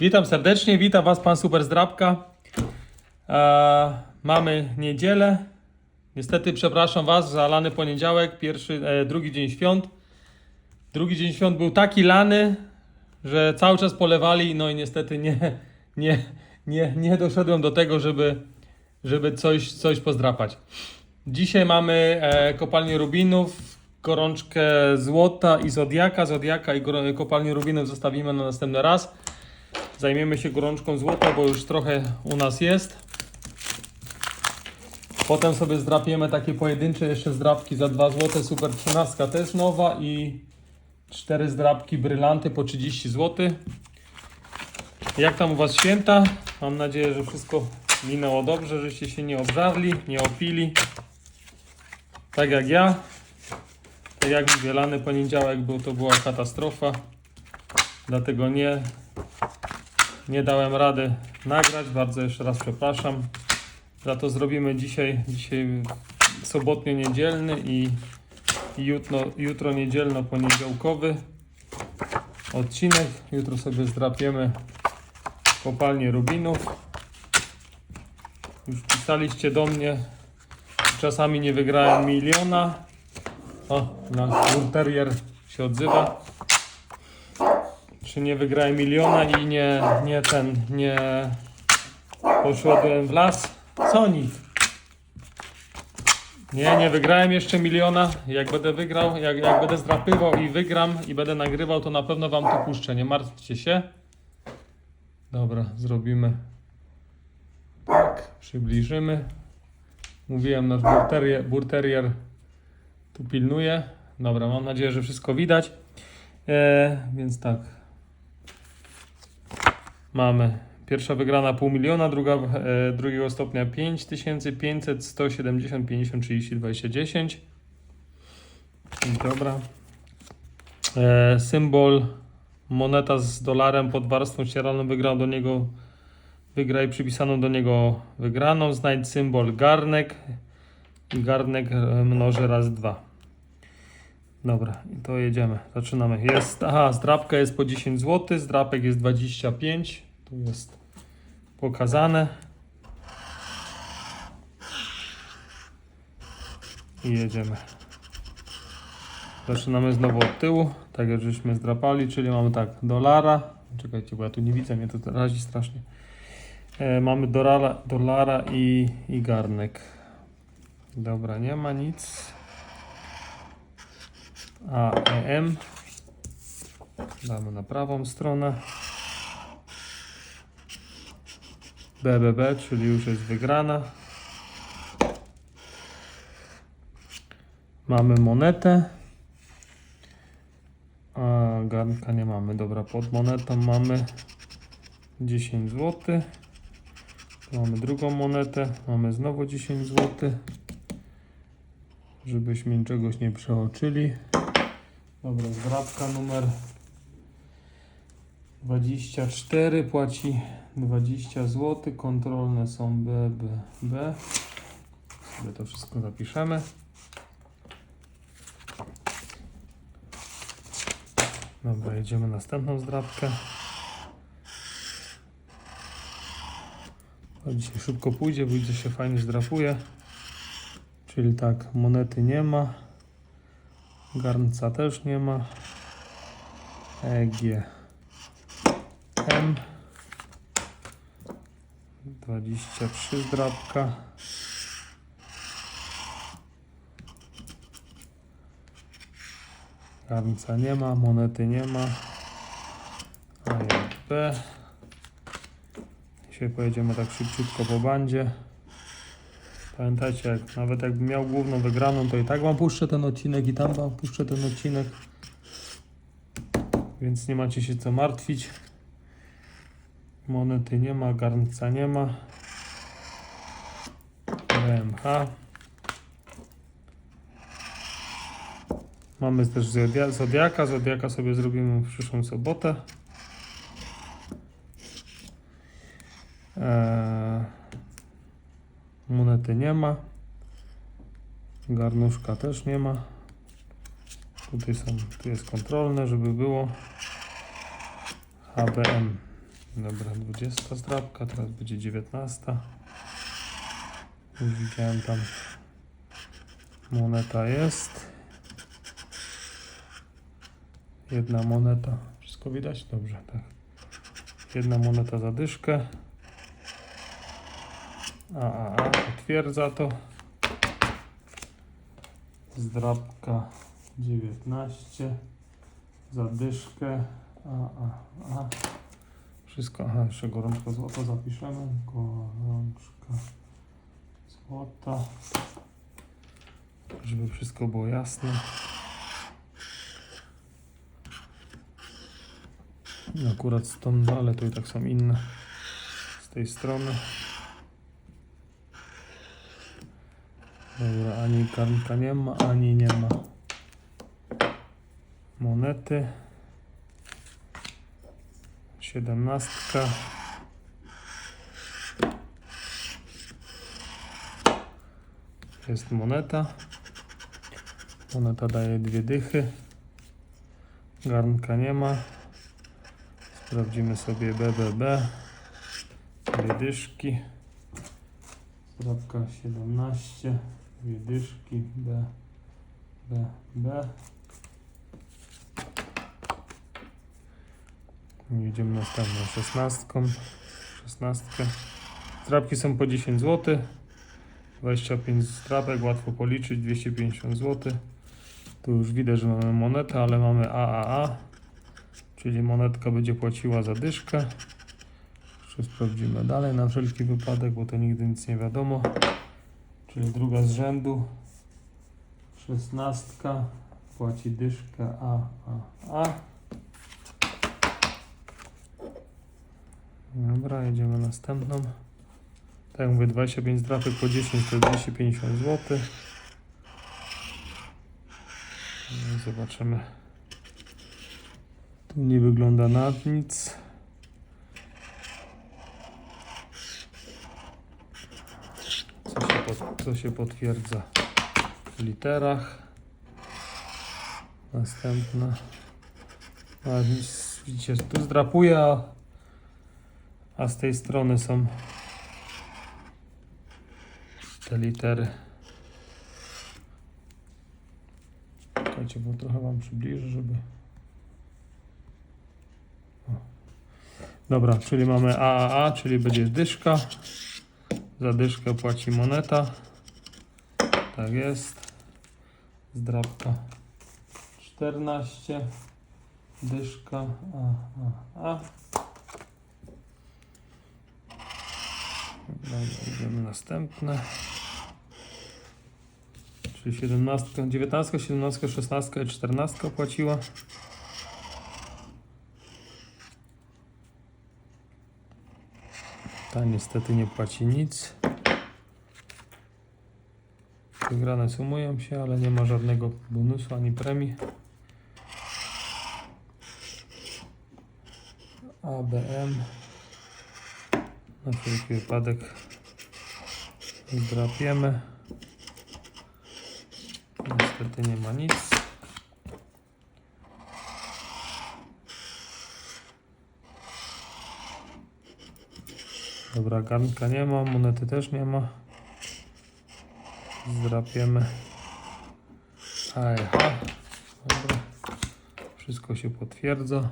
Witam serdecznie, witam Was Pan Super Zdrabka. E, mamy niedzielę. Niestety przepraszam Was za lany poniedziałek, pierwszy, e, drugi dzień świąt. Drugi dzień świąt był taki lany, że cały czas polewali, no i niestety nie, nie, nie, nie doszedłem do tego, żeby, żeby coś, coś pozdrapać. Dzisiaj mamy e, kopalnię rubinów, gorączkę złota i zodiaka. Zodiaka i kopalnię rubinów zostawimy na następny raz. Zajmiemy się gorączką złota, bo już trochę u nas jest. Potem sobie zdrapiemy takie pojedyncze jeszcze zdrapki za 2 zł. Super 13 też nowa i 4 zdrapki brylanty po 30 zł. Jak tam u Was święta? Mam nadzieję, że wszystko minęło dobrze, żeście się nie obżarli, nie opili. Tak jak ja. Tak jak mówię, lany poniedziałek był, to była katastrofa. Dlatego nie, nie dałem rady nagrać. Bardzo jeszcze raz przepraszam. Za to zrobimy dzisiaj, dzisiaj sobotnio-niedzielny i i jutro, jutro niedzielno-poniedziałkowy odcinek. Jutro sobie zdrapiemy kopalnię rubinów. Już pisaliście do mnie, czasami nie wygrałem miliona. O, nasz Bull Terrier się odzywa. Czy nie wygrałem miliona i nie, nie ten, nie poszedłem w las? Sonic. Nie, nie wygrałem jeszcze miliona. Jak będę wygrał, jak, jak będę zdrapywał i wygram i będę nagrywał, to na pewno wam to puszczę. Nie martwcie się. Dobra, zrobimy. Tak, przybliżymy. Mówiłem, nasz burterier, burterier tu pilnuje. Dobra, mam nadzieję, że wszystko widać. E, więc tak. Mamy pierwsza wygrana pół miliona, druga e, drugiego stopnia 5500, 170, 50, 30, 20, 10. Dobra. E, symbol moneta z dolarem pod warstwą ścieralną wygrał do niego wygraj przypisaną do niego wygraną. Znajdź symbol garnek garnek e, mnoży razy dwa. Dobra, i to jedziemy. Zaczynamy. Jest, aha, zdrapka jest po 10 zł, zdrapek jest 25. Tu jest pokazane. I jedziemy. Zaczynamy znowu od tyłu, tak jak żeśmy zdrapali, czyli mamy tak, dolara. Czekajcie, bo ja tu nie widzę, mnie to razi strasznie. E, mamy dolara, dolara i, i garnek. Dobra, nie ma nic. A, EM. Damy na prawą stronę. BBB, czyli już jest wygrana. Mamy monetę. A garnka nie mamy. Dobra, pod monetą mamy 10 zł. Mamy drugą monetę. Mamy znowu 10 zł. Żebyśmy niczegoś nie przeoczyli. Dobra, zdrabka numer 24 płaci 20 zł. Kontrolne są B, B, B. Sobie to wszystko zapiszemy. Dobra, jedziemy następną zdrabkę. A dzisiaj szybko pójdzie, bo się fajnie zdrapuje. Czyli tak, monety nie ma. Garnca też nie ma. EG. M. 23 zdrabka. Garnca nie ma, monety nie ma. A jak B. Dzisiaj pojedziemy tak szybciutko po bandzie. Pamiętajcie, jak, nawet jakbym miał główną wygraną, to i tak wam puszczę ten odcinek i tam wam puszczę ten odcinek. Więc nie macie się co martwić. Monety nie ma, garnca nie ma. BMH. Mamy też zodia- Zodiaka. Zodiaka sobie zrobimy w przyszłą sobotę. Eee, monety nie ma. Garnuszka też nie ma. Tutaj są, tu jest kontrolne, żeby było. HBM Dobra, 20 zdrabka, teraz będzie 19. Już widziałem tam moneta jest. Jedna moneta. Wszystko widać? Dobrze, tak. Jedna moneta za dyszkę. A, a, a, potwierdza to. Zdrabka 19. Zadyszkę. A, a, a. Wszystko, aha, jeszcze gorączka złota zapiszemy. Gorączka złota. Żeby wszystko było jasne. Akurat stąd, ale tu i tak są inne z tej strony. Dobra, ani karnka nie ma, ani nie ma monety. Siedemnastka. Jest moneta. Moneta daje dwie dychy. Garnka nie ma. Sprawdzimy sobie BBB. Dwie dyszki. Zdrabka 17. Dwie dyszki. B. B. B. Jedziemy następną szesnastką. Szesnastkę. Zdrabki są po 10 zł. 25 zdrabek, łatwo policzyć, 250 zł. Tu już widać, że mamy monetę, ale mamy AAA, czyli monetka będzie płaciła za dyszkę. Jeszcze sprawdzimy dalej na wszelki wypadek, bo to nigdy nic nie wiadomo. Czyli druga z rzędu. Szesnastka płaci dyszkę AAA. Dobra, jedziemy następną. Tak jak mówię, 25 drapek po 10 to 250 zł. No, Zobaczymy. Tu nie wygląda na nic. Co się, pot, co się potwierdza w literach. Następna. A, widzicie, tu zdrapuje, a, a z tej strony są te litery. Czekajcie, bo trochę Wam przybliżę, żeby... O. Dobra, czyli mamy AAA, czyli będzie dyszka. Za dyszkę płaci moneta. Tak jest. Zdrabka 14. Dyszka A, A, A. Dobra, idziemy następne. Czyli 17, 19, 17, 16 i 14 płaciła. Ta niestety nie płaci nic. Wygrane sumują się, ale nie ma żadnego bonusu ani premii. ABM. Na wszelki wypadek zdrapiemy. Niestety nie ma nic. Dobra, garnka nie ma, monety też nie ma. Zdrapiemy. AEH. Dobra. Wszystko się potwierdza.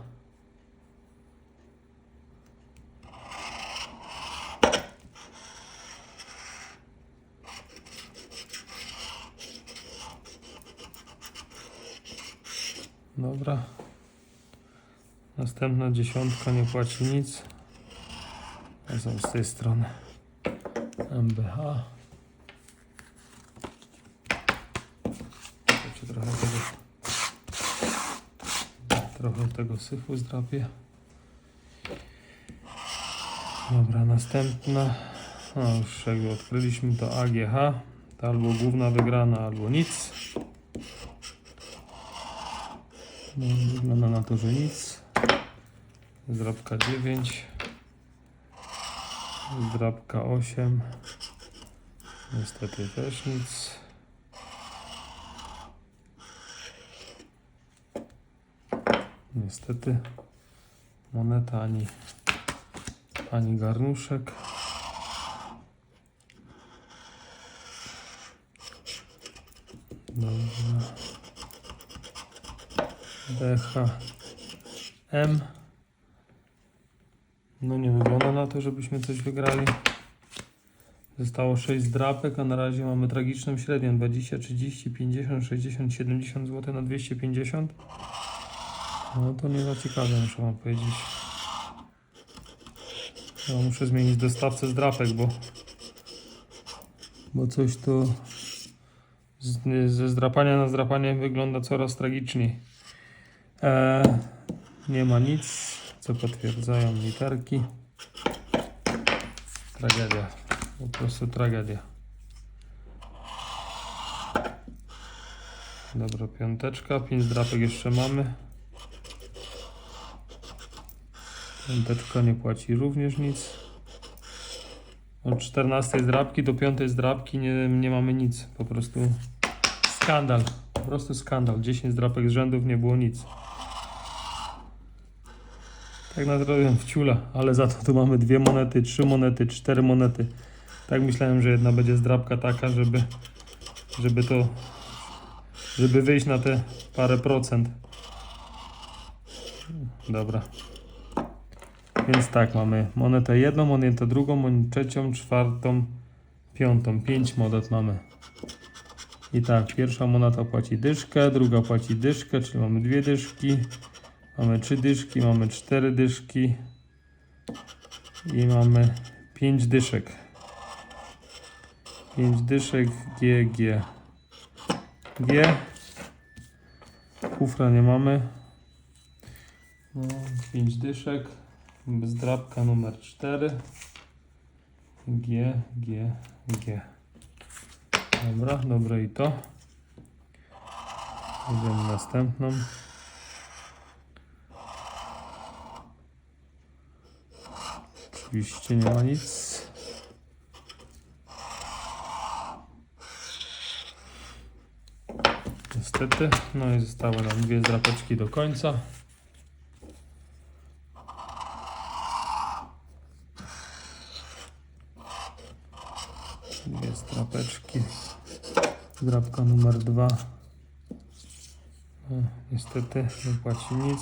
Dobra. Następna dziesiątka nie płaci nic. A z tej strony MBH. Czekajcie, trochę tego trochę tego syfu zdrapię. Dobra, następna. No już jakby odkryliśmy to AGH. To albo główna wygrana, albo nic. No, wygląda na to, że nic. Zdrabka 9. Zdrabka 8. Niestety też nic. Niestety moneta ani ani garnuszek. Dobrze. DH M. No nie wygląda na to, żebyśmy coś wygrali. Zostało 6 drapek, a na razie mamy tragiczną średnią 20, 30, 50, 60, 70 zł na 250. No to nie za ciekawe, muszę wam powiedzieć. Ja muszę zmienić dostawcę z drapek, bo bo coś tu z, ze zdrapania na zdrapanie wygląda coraz tragiczniej. E, nie ma nic, co potwierdzają literki. Tragedia. Po prostu tragedia. Dobra, piąteczka. Pięć drapek jeszcze mamy. Piąteczka nie płaci również nic. Od 14 zdrabki do 5 zdrabki nie, nie mamy nic. Po prostu skandal. Po prostu skandal. 10 zdrapek z rzędów nie było nic. Tak naprawdę w ciula, ale za to tu mamy dwie monety, trzy monety, cztery monety. Tak myślałem, że jedna będzie zdrabka taka, żeby, żeby to, żeby wyjść na te parę procent. Dobra. Więc tak, mamy monetę jedną, monetę drugą, monetę trzecią, czwartą, piątą. Pięć monet mamy. I tak, pierwsza moneta płaci dyszkę, druga płaci dyszkę, czyli mamy dwie dyszki. Mamy trzy dyszki, mamy cztery dyszki. I mamy pięć dyszek. Pięć dyszek, G, G. G. Kufra nie mamy. No, pięć dyszek. Zdrabka numer 4. G, G, G. Dobra, dobre i to. Idziemy następną. Oczywiście nie ma nic. Niestety, no i zostały nam dwie zdrapeczki do końca. Dwie strapeczki. Drapka numer dwa. No, niestety nie płaci nic.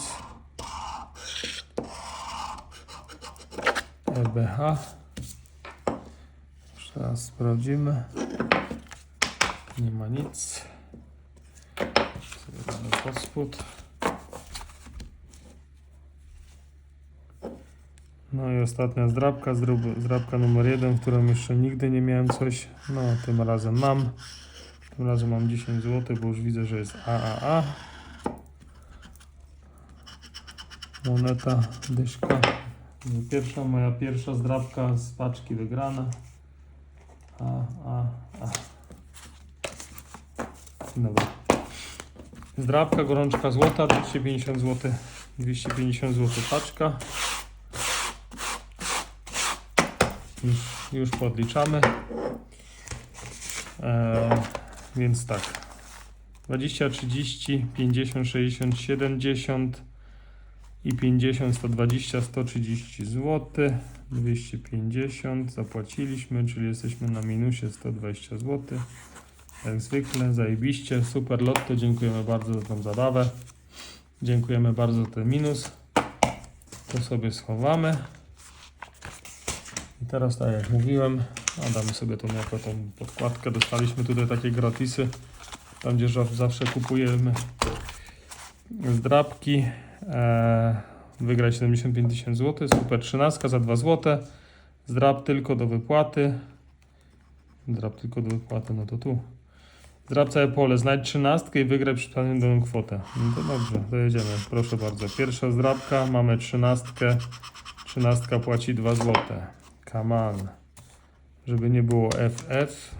EBH. Jeszcze raz sprawdzimy. Nie ma nic. Sobie damy pod spód. No i ostatnia zdrabka, zdrab- zdrabka numer jeden, którą jeszcze nigdy nie miałem coś. No, tym razem mam. Tym razem mam 10 zł, bo już widzę, że jest AAA. Moneta, dyszka. Pierwsza, moja pierwsza zdrabka z paczki wygrana. A, a, a. Dobra. Zdrabka, gorączka złota, 250 zł. 250 zł paczka. Już, już podliczamy. E, więc tak. 20, 30, 50, 60, 70 i 50, 120, 130 zł. 250 zapłaciliśmy, czyli jesteśmy na minusie 120 zł. Jak zwykle, zajebiście, super lotto, dziękujemy bardzo za tą zabawę. Dziękujemy bardzo za ten minus. To sobie schowamy. I teraz tak jak mówiłem, a damy sobie tą jako tą podkładkę. Dostaliśmy tutaj takie gratisy, tam gdzie zawsze kupujemy zdrabki. E, wygrać 75 tysięcy złotych, super 13 za 2 złote. Zdrab tylko do wypłaty. Zdrab tylko do wypłaty, no to tu. Zdrab całe pole, znajdź trzynastkę i wygraj przypadkiem daną kwotę. No to dobrze, to jedziemy. Proszę bardzo. Pierwsza zdrabka, mamy trzynastkę. Trzynastka płaci 2 złote. Come on. Żeby nie było FF.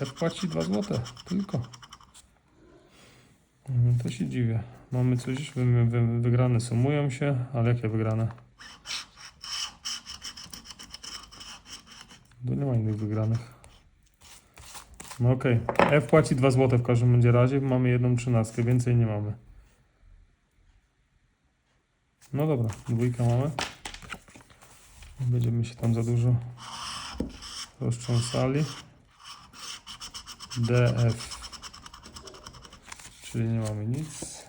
F płaci 2 złote. Tylko. No to się dziwię. Mamy coś, wy, wy, wygrane sumują się, ale jakie wygrane? Tu nie ma innych wygranych. No okej. F płaci 2 złote w każdym będzie razie, mamy jedną trzynastkę, więcej nie mamy. No dobra, dwójka mamy. Będziemy się tam za dużo roztrząsali. DF. Czyli nie mamy nic.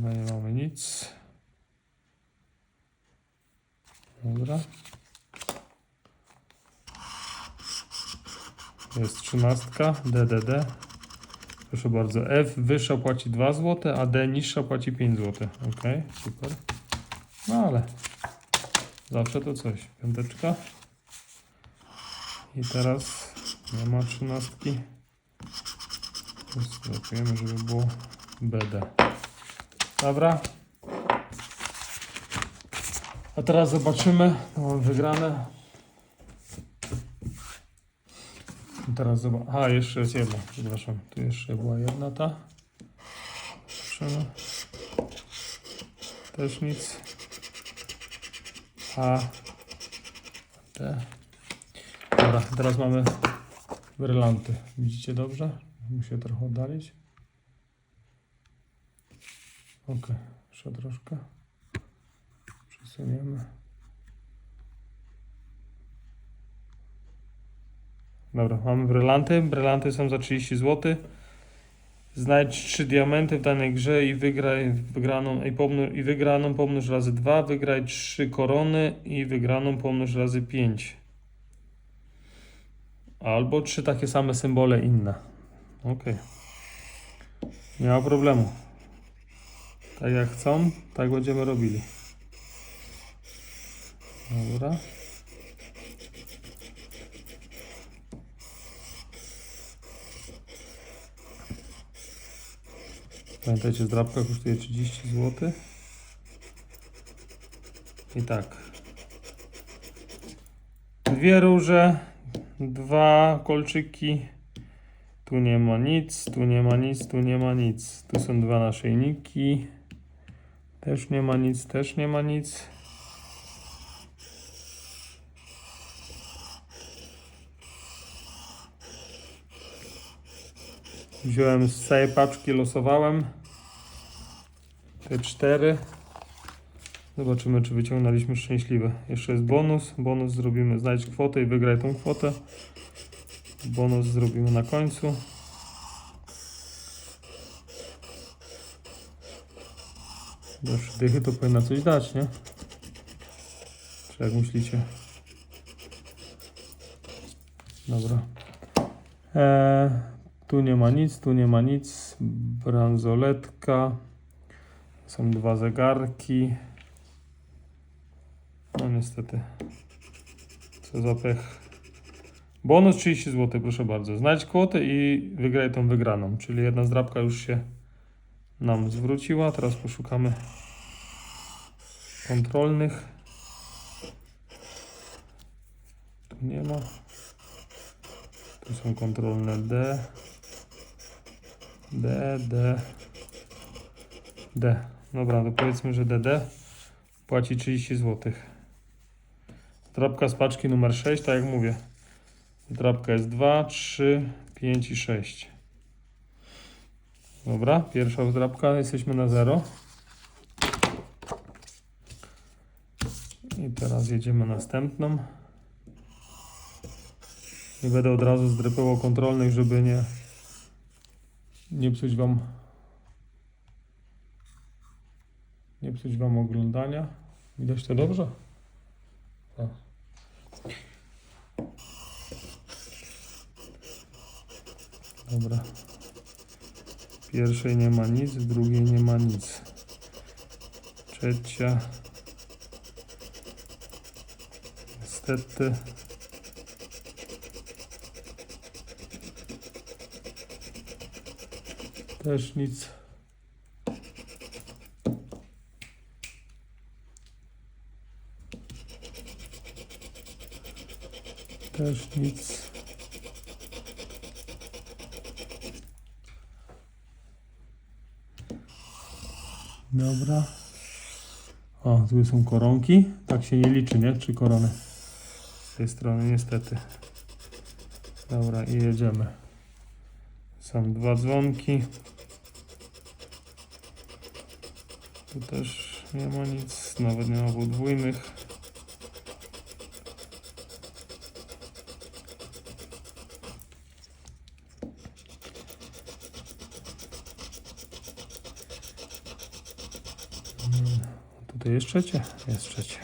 No nie mamy nic. Dobra. Jest trzynastka, DDD. Proszę bardzo, F wyższa płaci 2 zł, a D niższa płaci 5 zł. Ok, super. No ale zawsze to coś. Piąteczka. I teraz nie ma trzynastki. Spróbujemy, żeby było BD. Dobra. A teraz zobaczymy. Mam wygrane. I Teraz zobacz. A, jeszcze jest jedna. Przepraszam. Tu jeszcze była jedna ta. Zobaczymy. Też nic. A. Te. Dobra, teraz mamy brylanty. Widzicie dobrze? Muszę trochę oddalić. Ok, jeszcze troszkę. Przesuniemy. Dobra, mamy brylanty. Brylanty są za 30 zł. Znajdź 3 diamenty w danej grze i wygraj wygraną i, pomnóż, i wygraną pomnóż razy 2. Wygraj 3 korony i wygraną pomnóż razy 5. Albo trzy takie same symbole inne. Ok. Nie ma problemu. Tak jak chcą, tak będziemy robili. Dobra. Pamiętajcie, zdrabka kosztuje 30 zł. I tak. Dwie róże, dwa kolczyki. Tu nie ma nic, tu nie ma nic, tu nie ma nic. Tu są dwa naszyjniki. Też nie ma nic, też nie ma nic. Wziąłem z całej paczki, losowałem te cztery. Zobaczymy, czy wyciągnęliśmy szczęśliwe. Jeszcze jest bonus. Bonus zrobimy, znajdź kwotę i wygraj tą kwotę. Bonus zrobimy na końcu. Już dychy to powinna coś dać, nie? Czy jak myślicie? Dobra. Eee, tu nie ma nic, tu nie ma nic. Bransoletka. Są dwa zegarki. No niestety. Co za pech. Bonus 30 zł, proszę bardzo. Znajdź kwotę i wygraj tą wygraną. Czyli jedna zdrabka już się nam zwróciła. Teraz poszukamy kontrolnych. Tu nie ma. Tu są kontrolne D. D, D. D. Dobra, to powiedzmy, że DD płaci 30 zł. Drapka z paczki numer 6, tak jak mówię. Drapka jest 2, 3, 5 i 6. Dobra, pierwsza drapka, jesteśmy na 0. I teraz jedziemy następną. Nie będę od razu zdrypywał kontrolnych, żeby nie, nie psuć wam nie psuć wam oglądania. Widać to dobrze? Dobra. W pierwszej nie ma nic, w drugiej nie ma nic. Trzecia. Niestety. Też nic. Też nic. Dobra. O, tu są koronki. Tak się nie liczy, nie? Czy korony? Z tej strony niestety. Dobra, i jedziemy. Są dwa dzwonki. Tu też Nie ma nic, nawet nie ma podwójnych. Mm, Tutaj jest trzecie? Jest trzecie.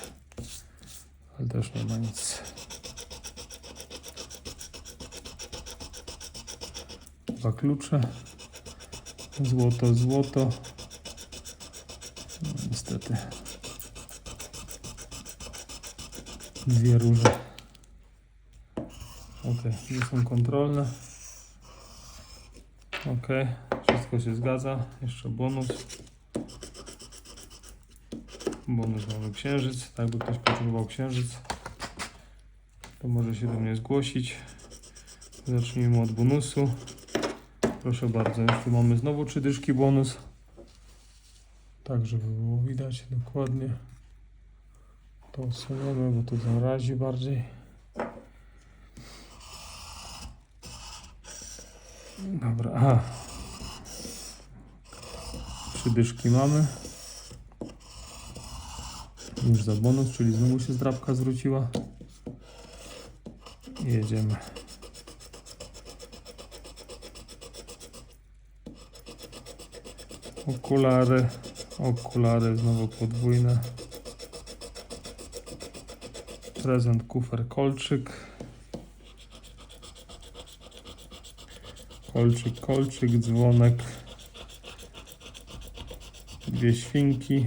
Ale też nie ma nic. Dwa klucze. Złoto, złoto. No, niestety. Dwie róże. Ok, nie są kontrolne. Ok, wszystko się zgadza. Jeszcze bonus. Bonus mamy księżyc. Tak by ktoś potrzebował księżyc, to może się do mnie zgłosić. Zacznijmy od bonusu. Proszę bardzo, już tu mamy znowu trzy dyszki bonus. Tak, żeby było widać dokładnie. To usuniemy, bo to zarazi bardziej. Dobra, aha. Trzy dyszki mamy. Już za bonus, czyli znowu się zdrabka zwróciła. Jedziemy. Okulary, okulary znowu podwójne. Prezent, kufer, kolczyk. Kolczyk, kolczyk, dzwonek. Dwie świnki.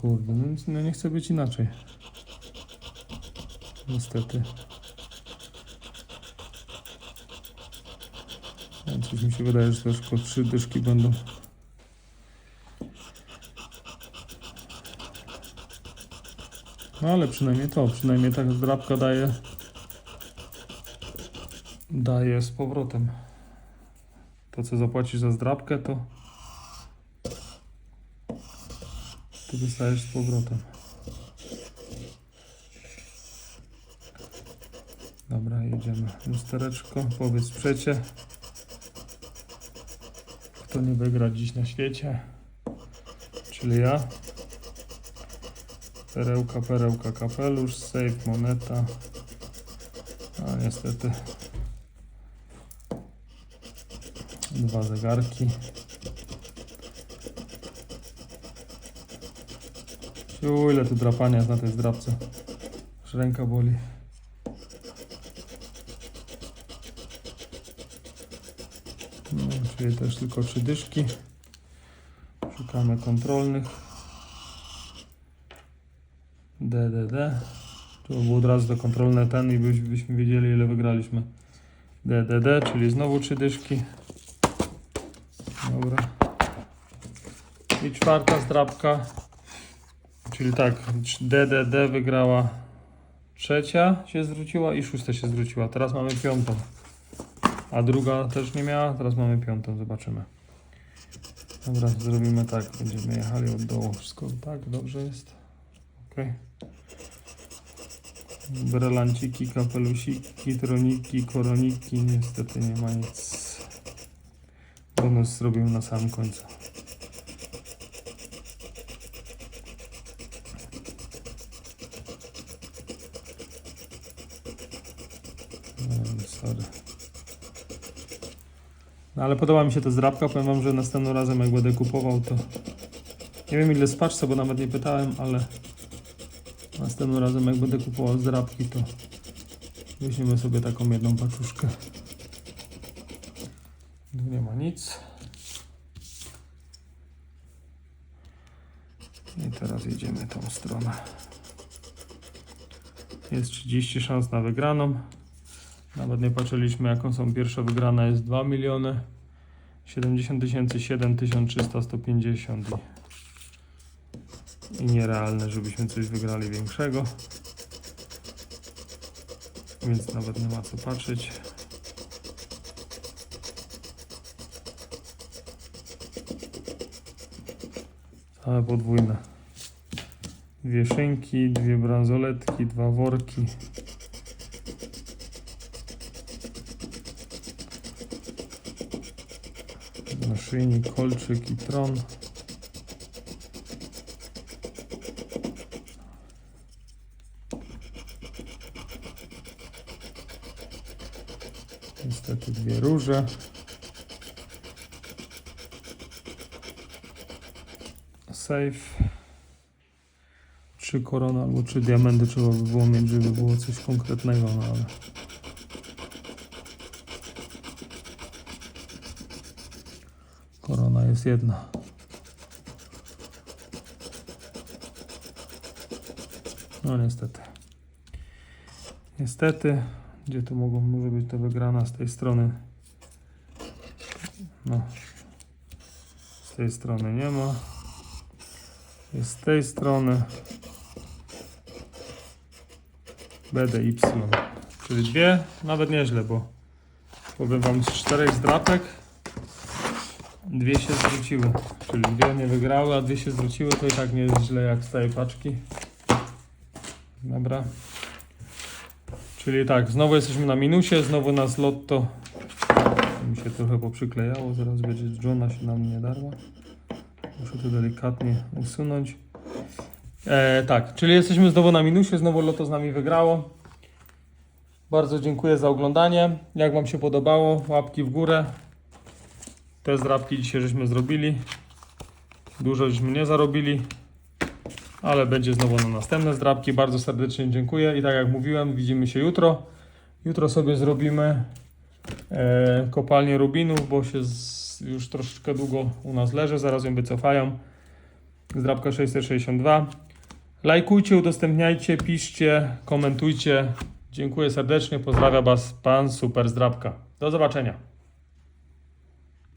Kurde, no, no nie chce być inaczej. Niestety. Coś mi się wydaje, że tylko trzy dyszki będą. No ale przynajmniej to, przynajmniej ta zdrabka daje daje z powrotem. To co zapłacisz za zdrabkę to to dostajesz z powrotem. Dobra, jedziemy. Lustereczko, powiedz przecie. Kto nie wygra dziś na świecie? Czyli ja. Perełka, perełka, kapelusz, safe, moneta. A niestety. Dwa zegarki. Siu, ile tu drapania jest na tej zdrabce. Aż ręka boli. No, czyli też tylko trzy dyszki. Szukamy kontrolnych. DDD. Tu było od razu to kontrolne ten i byś, byśmy wiedzieli ile wygraliśmy. DDD, czyli znowu trzy dyszki. Dobra. I czwarta zdrabka. Czyli tak, DDD wygrała trzecia się zwróciła i szósta się zwróciła. Teraz mamy piątą. A druga też nie miała, teraz mamy piątą, zobaczymy. Dobra, zrobimy tak, będziemy jechali od dołu. Wszystko tak, dobrze jest. Ok. Brelanciki, kapelusiki, troniki, koroniki, niestety nie ma nic. Bonus zrobimy na samym końcu. Sorry. No ale podoba mi się ta zdrabka. Powiem wam, że następnym razem jak będę kupował to... Nie wiem ile spaczce, bo nawet nie pytałem, ale... Następnym razem jak będę kupował zdrabki to... Weźmiemy sobie taką jedną paczuszkę. Tu nie ma nic. I teraz jedziemy tą stronę. Jest 30 szans na wygraną. Nawet nie patrzyliśmy jaką są pierwsza wygrana jest 2 miliony 70 tysięcy 7300 150 i, i nierealne żebyśmy coś wygrali większego. Więc nawet nie ma co patrzeć. Całe podwójne. Dwie szynki, dwie bransoletki, dwa worki. Naszyjnik, kolczyk i tron. Niestety róże. Safe. Trzy korona albo trzy diamenty trzeba by było mieć, żeby było coś konkretnego, no ale... Korona jest jedna. No niestety. Niestety, gdzie tu mogą, może być to wygrana z tej strony? No. Z tej strony nie ma. Jest z tej strony. BDY. Czyli dwie, nawet nieźle, bo powiem wam z czterech zdrapek dwie się zwróciły. Czyli dwie nie wygrały, a dwie się zwróciły, to i tak nie jest źle jak z tej paczki. Dobra. Czyli tak, znowu jesteśmy na minusie, znowu nas lotto mi się trochę poprzyklejało, zaraz będzie Johna się nam nie darła. Muszę to delikatnie usunąć. E, tak, czyli jesteśmy znowu na minusie, znowu Loto z nami wygrało. Bardzo dziękuję za oglądanie. Jak Wam się podobało, łapki w górę. Te zdrabki dzisiaj żeśmy zrobili. Dużo żeśmy nie zarobili, ale będzie znowu na następne zdrabki. Bardzo serdecznie dziękuję i tak jak mówiłem, widzimy się jutro. Jutro sobie zrobimy kopalnię rubinów, bo się z, już troszeczkę długo u nas leży, zaraz ją wycofają. Zdrabka 662. Lajkujcie, udostępniajcie, piszcie, komentujcie. Dziękuję serdecznie, pozdrawiam Was Pan Super Zdrabka. Do zobaczenia.